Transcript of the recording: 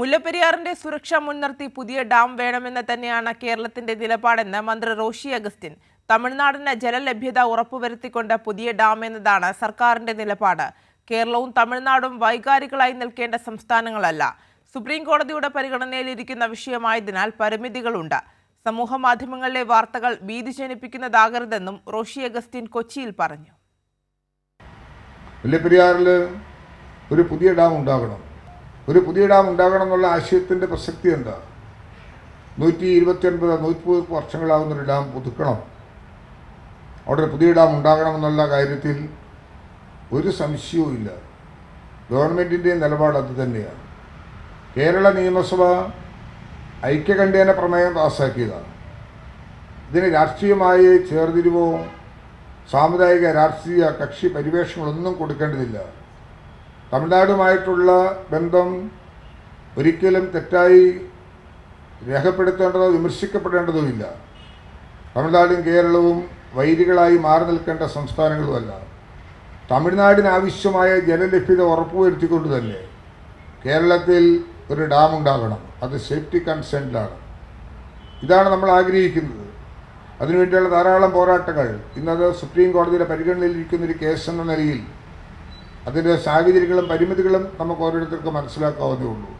മുല്ലപ്പെരിയാറിന്റെ സുരക്ഷ മുൻനിർത്തി പുതിയ ഡാം വേണമെന്ന് തന്നെയാണ് കേരളത്തിന്റെ നിലപാടെന്ന് മന്ത്രി റോഷി അഗസ്റ്റിൻ. തമിഴ്നാടിന് ജലലഭ്യത ഉറപ്പുവരുത്തിക്കൊണ്ട് പുതിയ ഡാം എന്നതാണ് സർക്കാരിന്റെ നിലപാട്. കേരളവും തമിഴ്നാടും വൈകാരികളായി നിൽക്കേണ്ട സംസ്ഥാനങ്ങളല്ല. സുപ്രീം കോടതിയുടെ പരിഗണനയിലിരിക്കുന്ന വിഷയമായതിനാൽ പരിമിതികളുണ്ട്. സമൂഹ മാധ്യമങ്ങളിലെ വാർത്തകൾ ഭീതി ജനിപ്പിക്കുന്നതാകരുതെന്നും റോഷി അഗസ്റ്റിൻ കൊച്ചിയിൽ പറഞ്ഞു. മുല്ലപ്പെരിയാറിൽ ഒരു പുതിയ ഡാം ഉണ്ടാകണം. ഒരു പുതിയ ഡാം ഉണ്ടാകണം എന്നുള്ള ആശയത്തിന്റെ പ്രസക്തി എന്താ? നൂറ്റി ഇരുപത്തിയൊൻപത് നൂറ്റിപ്പത് വർഷങ്ങളാവുന്നൊരു ഡാം പുതുക്കണം. അവിടെ ഒരു പുതിയ ഡാം ഉണ്ടാകണമെന്നുള്ള കാര്യത്തിൽ ഒരു സംശയവും ഇല്ല. ഗവൺമെന്റിന്റെ നിലപാട് അത് തന്നെയാണ്. കേരള നിയമസഭ ഐക്യകണ്ഠേന പ്രമേയം പാസ്സാക്കിയതാണ് ഇതിന് രാഷ്ട്രീയമായി ചേർതിരിവോ സാമുദായിക രാഷ്ട്രീയ കക്ഷി പരിവേഷങ്ങളൊന്നും കൊടുക്കേണ്ടതില്ല. തമിഴ്നാടുമായിട്ടുള്ള ബന്ധം ഒരിക്കലും തെറ്റായി രേഖപ്പെടുത്തേണ്ടതോ വിമർശിക്കപ്പെടേണ്ടതുമില്ല. തമിഴ്നാടും കേരളവും വൈരികളായി മാറി നിൽക്കേണ്ട സംസ്ഥാനങ്ങളുമല്ല. തമിഴ്നാടിനാവശ്യമായ ജലലഭ്യത ഉറപ്പുവരുത്തിക്കൊണ്ട് തന്നെ കേരളത്തിൽ ഒരു ഡാം ഉണ്ടാകണം അത് സേഫ്റ്റി കൺസേൺഡാണ്. ഇതാണ് നമ്മൾ ആഗ്രഹിക്കുന്നത്. അതിനുവേണ്ടിയുള്ള ധാരാളം പോരാട്ടങ്ങൾ. ഇന്നത് സുപ്രീം കോടതിയുടെ പരിഗണനയിലിരിക്കുന്ന ഒരു കേസ് എന്ന നിലയിൽ അതിന്റെ സാഹചര്യങ്ങളും പരിമിതികളും നമുക്ക് ഓരോരുത്തർക്കും മനസ്സിലാക്കാവുന്നേ ഉള്ളൂ.